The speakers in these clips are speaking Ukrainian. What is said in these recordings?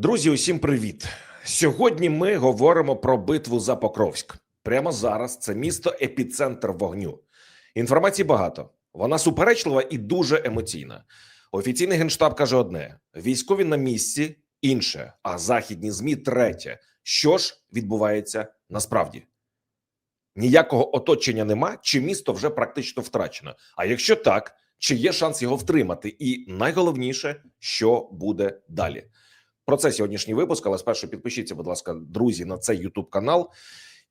Друзі, усім привіт! Сьогодні ми говоримо про битву за Покровськ. Прямо зараз це місто епіцентр вогню. Інформації багато. Вона суперечлива і дуже емоційна. Офіційний генштаб каже одне: військові на місці інше, а західні змі третє. Що ж відбувається насправді? Ніякого оточення нема, чи місто вже практично втрачено. А якщо так, чи є шанс його втримати? І найголовніше, що буде далі? Про це сьогоднішній випуск. Але спершу підпишіться, будь ласка, друзі, на цей Ютуб канал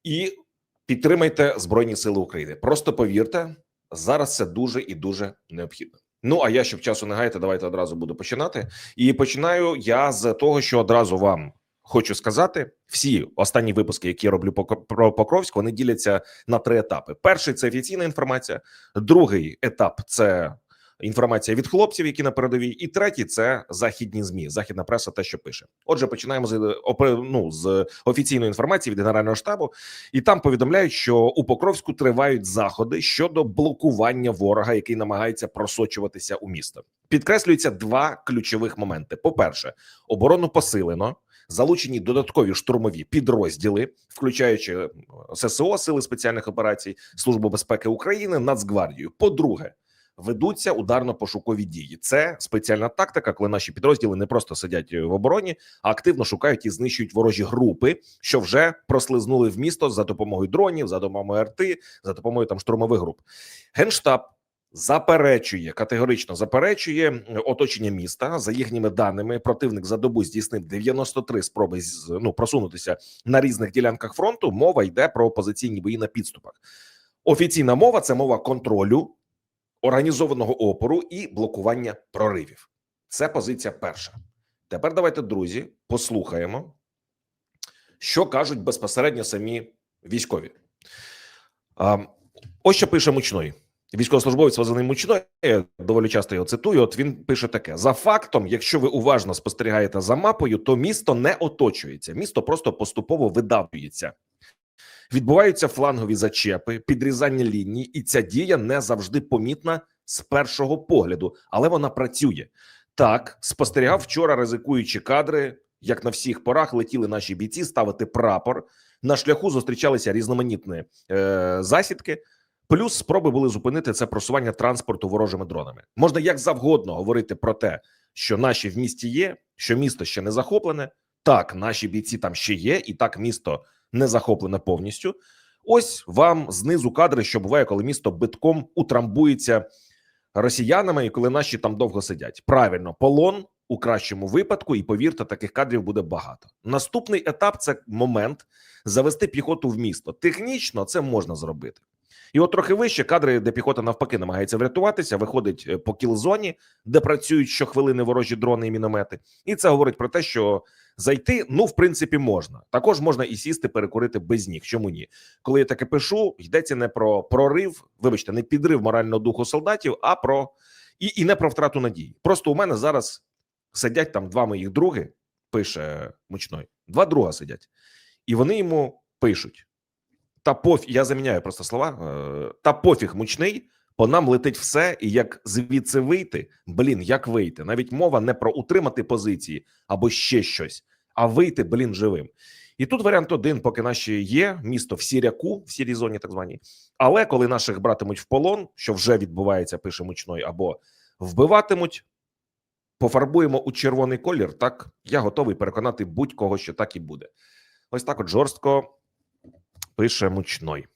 і підтримайте Збройні Сили України. Просто повірте, зараз це дуже і дуже необхідно. Ну а я, щоб часу не гаяти, давайте одразу буду починати. І починаю я з того, що одразу вам хочу сказати: всі останні випуски, які я роблю про Покровськ, вони діляться на три етапи: перший це офіційна інформація, другий етап це інформація від хлопців, які на передовій, і третій це західні змі, західна преса, те, що пише. Отже, починаємо з ну, з офіційної інформації від генерального штабу, і там повідомляють, що у Покровську тривають заходи щодо блокування ворога, який намагається просочуватися у місто. Підкреслюються два ключових моменти: по-перше, оборону посилено. Залучені додаткові штурмові підрозділи, включаючи е, ССО, сили спеціальних операцій, Службу безпеки України, Нацгвардію. По-друге, ведуться ударно-пошукові дії. Це спеціальна тактика, коли наші підрозділи не просто сидять в обороні, а активно шукають і знищують ворожі групи, що вже прослизнули в місто за допомогою дронів, за допомогою РТ, за допомогою там штурмових груп. Генштаб заперечує категорично заперечує оточення міста. За їхніми даними, противник за добу здійснив 93 спроби з- ну просунутися на різних ділянках фронту. Мова йде про позиційні бої на підступах. Офіційна мова це мова контролю, організованого опору і блокування проривів. Це позиція перша. Тепер давайте, друзі, послухаємо, що кажуть безпосередньо самі військові. Ось що пише Мучной. Військовослужбовець Вазаний Мучной, я доволі часто його цитую. От він пише таке: за фактом, якщо ви уважно спостерігаєте за мапою, то місто не оточується, місто просто поступово видавлюється. Відбуваються флангові зачепи, підрізання ліній, і ця дія не завжди помітна з першого погляду, але вона працює. Так, спостерігав вчора, ризикуючи кадри, як на всіх порах летіли наші бійці ставити прапор. На шляху зустрічалися різноманітні е, засідки. Плюс спроби були зупинити це просування транспорту ворожими дронами. Можна як завгодно говорити про те, що наші в місті є, що місто ще не захоплене. Так, наші бійці там ще є, і так місто не захоплене повністю. Ось вам знизу кадри, що буває, коли місто битком утрамбується росіянами, і коли наші там довго сидять. Правильно, полон у кращому випадку, і повірте, таких кадрів буде багато. Наступний етап це момент завести піхоту в місто. Технічно це можна зробити. І от трохи вище кадри, де піхота навпаки намагається врятуватися, виходить е, по кіл-зоні, де працюють щохвилини ворожі дрони і міномети. І це говорить про те, що зайти, ну, в принципі, можна. Також можна і сісти, перекурити без ніг. Чому ні? Коли я таке пишу, йдеться не про прорив, вибачте, не підрив морального духу солдатів, а про і, і не про втрату надії. Просто у мене зараз сидять там два моїх други, пише мучной, два друга сидять, і вони йому пишуть: та пофіг, я заміняю просто слова, е, та пофіг мучний. По нам летить все, і як звідси вийти, блін, як вийти? Навіть мова не про утримати позиції або ще щось, а вийти, блін, живим. І тут варіант один, поки наші є місто в сіряку, в сірій зоні, так званій. Але коли наших братимуть в полон, що вже відбувається, пише мучной, або вбиватимуть, пофарбуємо у червоний колір. Так я готовий переконати будь-кого, що так і буде. Ось так, от жорстко пише мучной.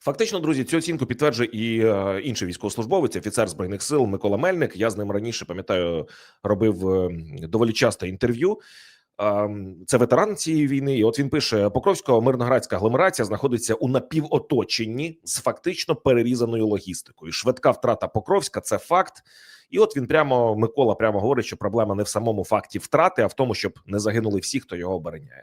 Фактично, друзі, цю оцінку підтверджує і е, інший військовослужбовець, офіцер збройних сил Микола Мельник. Я з ним раніше пам'ятаю, робив е, доволі часто інтерв'ю. Ем, Це ветеран цієї війни. І от він пише: Покровська мирноградська агломерація знаходиться у напівоточенні з фактично перерізаною логістикою. Швидка втрата Покровська це факт. І от він прямо Микола прямо говорить, що проблема не в самому факті втрати, а в тому, щоб не загинули всі, хто його обороняє.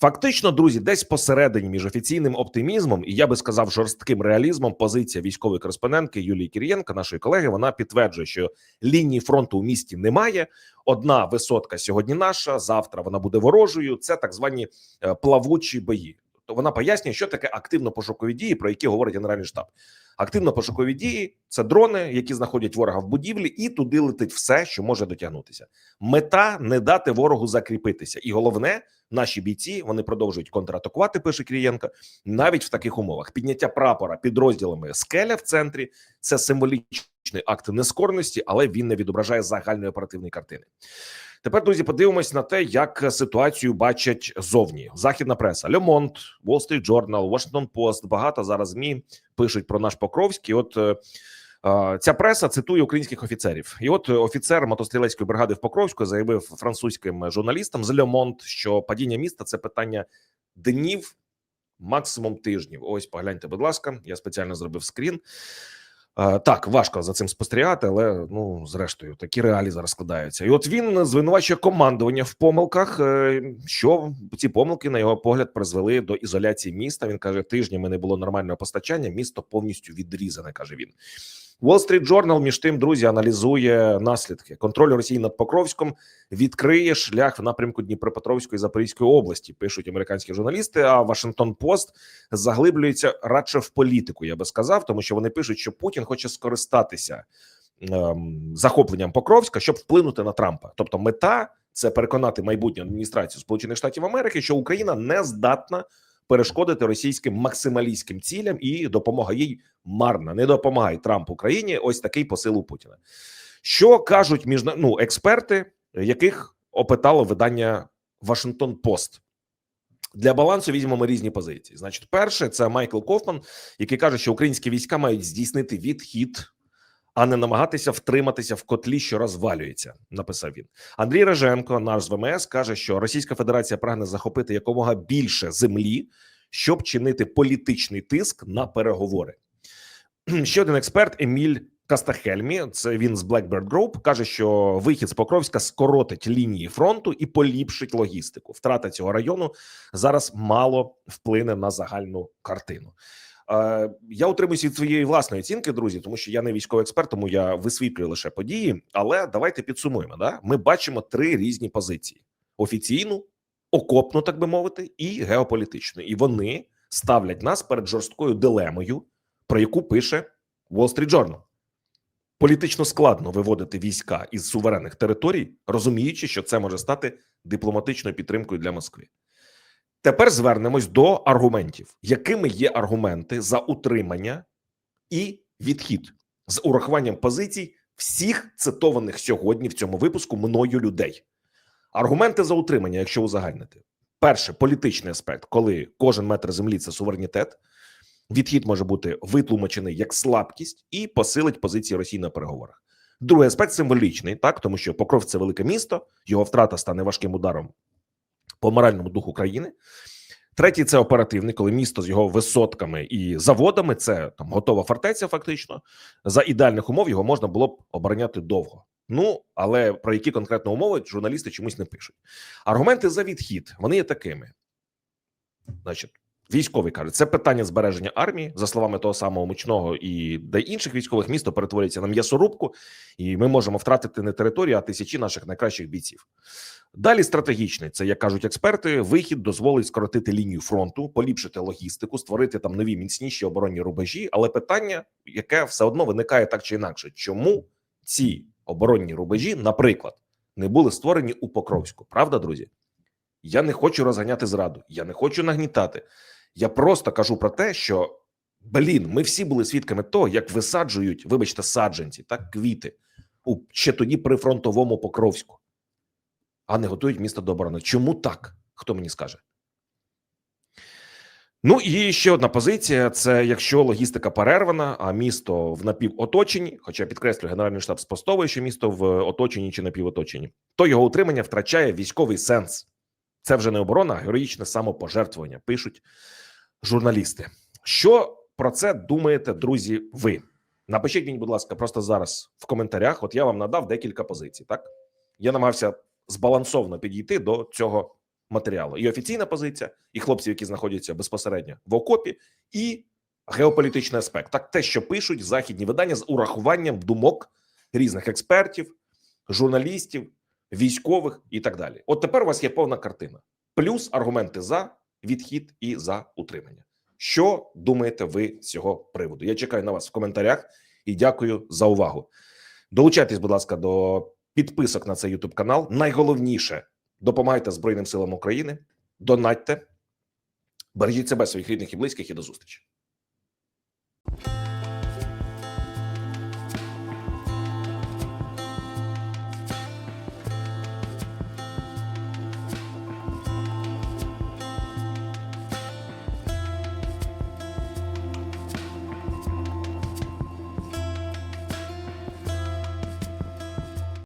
Фактично, друзі, десь посередині між офіційним оптимізмом і я би сказав жорстким реалізмом. Позиція військової кореспондентки Юлії Кірієнка, нашої колеги, вона підтверджує, що лінії фронту у місті немає. Одна висотка сьогодні наша, завтра вона буде ворожою. Це так звані е, плавучі бої. То вона пояснює, що таке активно-пошукові дії, про які говорить Генеральний штаб. Активно-пошукові дії це дрони, які знаходять ворога в будівлі, і туди летить все, що може дотягнутися. Мета не дати ворогу закріпитися, і головне, наші бійці вони продовжують контратакувати. Пише Крієнко, навіть в таких умовах. Підняття прапора підрозділами скеля в центрі це символічний акт нескорності, але він не відображає загальної оперативної картини. Тепер, друзі, подивимось на те, як ситуацію бачать зовні. Західна преса, Monde, Wall Street Journal, Washington Post, багато зараз змі пишуть про наш Покровський. От е, ця преса цитує українських офіцерів, і от офіцер мотострілецької бригади в Покровську заявив французьким журналістам з Monde, що падіння міста це питання днів, максимум тижнів. Ось погляньте, будь ласка, я спеціально зробив скрін. Е, Так, важко за цим спостерігати, але ну зрештою такі реалії зараз складаються. І от він звинувачує командування в помилках, е, що ці помилки, на його погляд, призвели до ізоляції міста. Він каже, тижнями не було нормального постачання. Місто повністю відрізане. каже він. Wall Street Journal, між тим, друзі, аналізує наслідки. Контроль Росії над Покровськом відкриє шлях в напрямку Дніпропетровської і Запорізької області. Пишуть американські журналісти. А Вашингтон Пост заглиблюється радше в політику. Я би сказав, тому що вони пишуть, що Путін хоче скористатися ем, захопленням Покровська, щоб вплинути на Трампа. Тобто, мета це переконати майбутню адміністрацію Сполучених Штатів Америки, що Україна не здатна перешкодити російським максималістським цілям, і допомога їй марна. Не допомагає Трамп Україні. Ось такий посил у Путіна. Що кажуть між ну, експерти, яких опитало видання Вашингтон Пост? Для балансу візьмемо різні позиції. Значить, перше, це Майкл Кофман, який каже, що українські війська мають здійснити відхід, а не намагатися втриматися в котлі, що розвалюється. Написав він. Андрій Реженко, наш з ВМС, каже, що Російська Федерація прагне захопити якомога більше землі, щоб чинити політичний тиск на переговори. Ще один експерт Еміль Кастахельмі, це він з Blackbird Group, каже, що вихід з Покровська скоротить лінії фронту і поліпшить логістику. Втрата цього району зараз мало вплине на загальну картину. Я утримуюся від своєї власної оцінки, друзі, тому що я не військовий експерт, тому я висвітлюю лише події. Але давайте підсумуємо. Да? Ми бачимо три різні позиції: офіційну, окопну, так би мовити, і геополітичну. І вони ставлять нас перед жорсткою дилемою, про яку пише Wall Street Journal. Політично складно виводити війська із суверенних територій, розуміючи, що це може стати дипломатичною підтримкою для Москви. Тепер звернемось до аргументів, якими є аргументи за утримання і відхід з урахуванням позицій всіх цитованих сьогодні в цьому випуску мною людей. Аргументи за утримання, якщо узагальнити, перше політичний аспект, коли кожен метр землі це суверенітет. Відхід може бути витлумачений як слабкість і посилить позиції Росії на переговорах. Другий аспект символічний, так тому що Покров це велике місто, його втрата стане важким ударом по моральному духу країни. Третій це оперативний, коли місто з його висотками і заводами це там готова фортеця. Фактично за ідеальних умов його можна було б обороняти довго. Ну але про які конкретно умови журналісти чомусь не пишуть. Аргументи за відхід вони є такими. Значить, Військовий каже, це питання збереження армії, за словами того самого мучного і де інших військових місто перетворюється на м'ясорубку, і ми можемо втратити не територію, а тисячі наших найкращих бійців. Далі стратегічний це, як кажуть експерти, вихід дозволить скоротити лінію фронту, поліпшити логістику, створити там нові міцніші оборонні рубежі. Але питання, яке все одно виникає так чи інакше, чому ці оборонні рубежі, наприклад, не були створені у Покровську? Правда, друзі? Я не хочу розганяти зраду, я не хочу нагнітати. Я просто кажу про те, що блін, ми всі були свідками того, як висаджують, вибачте, саджанці, так квіти у ще тоді при фронтовому Покровську, а не готують місто до оборони. Чому так? Хто мені скаже? Ну і ще одна позиція: це якщо логістика перервана, а місто в напівоточенні, хоча підкреслюю, Генеральний штаб спростовує, що місто в оточенні чи напівоточенні, то його утримання втрачає військовий сенс. Це вже не оборона, а героїчне самопожертвування. Пишуть журналісти. Що про це думаєте, друзі? Ви напишіть мені, будь ласка, просто зараз в коментарях. От я вам надав декілька позицій. Так я намагався збалансовано підійти до цього матеріалу. І офіційна позиція, і хлопців, які знаходяться безпосередньо в окопі, і геополітичний аспект. Так, те, що пишуть західні видання з урахуванням думок різних експертів, журналістів, військових і так далі. От тепер у вас є повна картина, плюс аргументи за відхід і за утримання. Що думаєте ви з цього приводу? Я чекаю на вас в коментарях і дякую за увагу. Долучайтесь, будь ласка, до підписок на цей YouTube канал. Найголовніше допомагайте Збройним силам України, донатьте, бережіть себе, своїх рідних і близьких, і до зустрічі.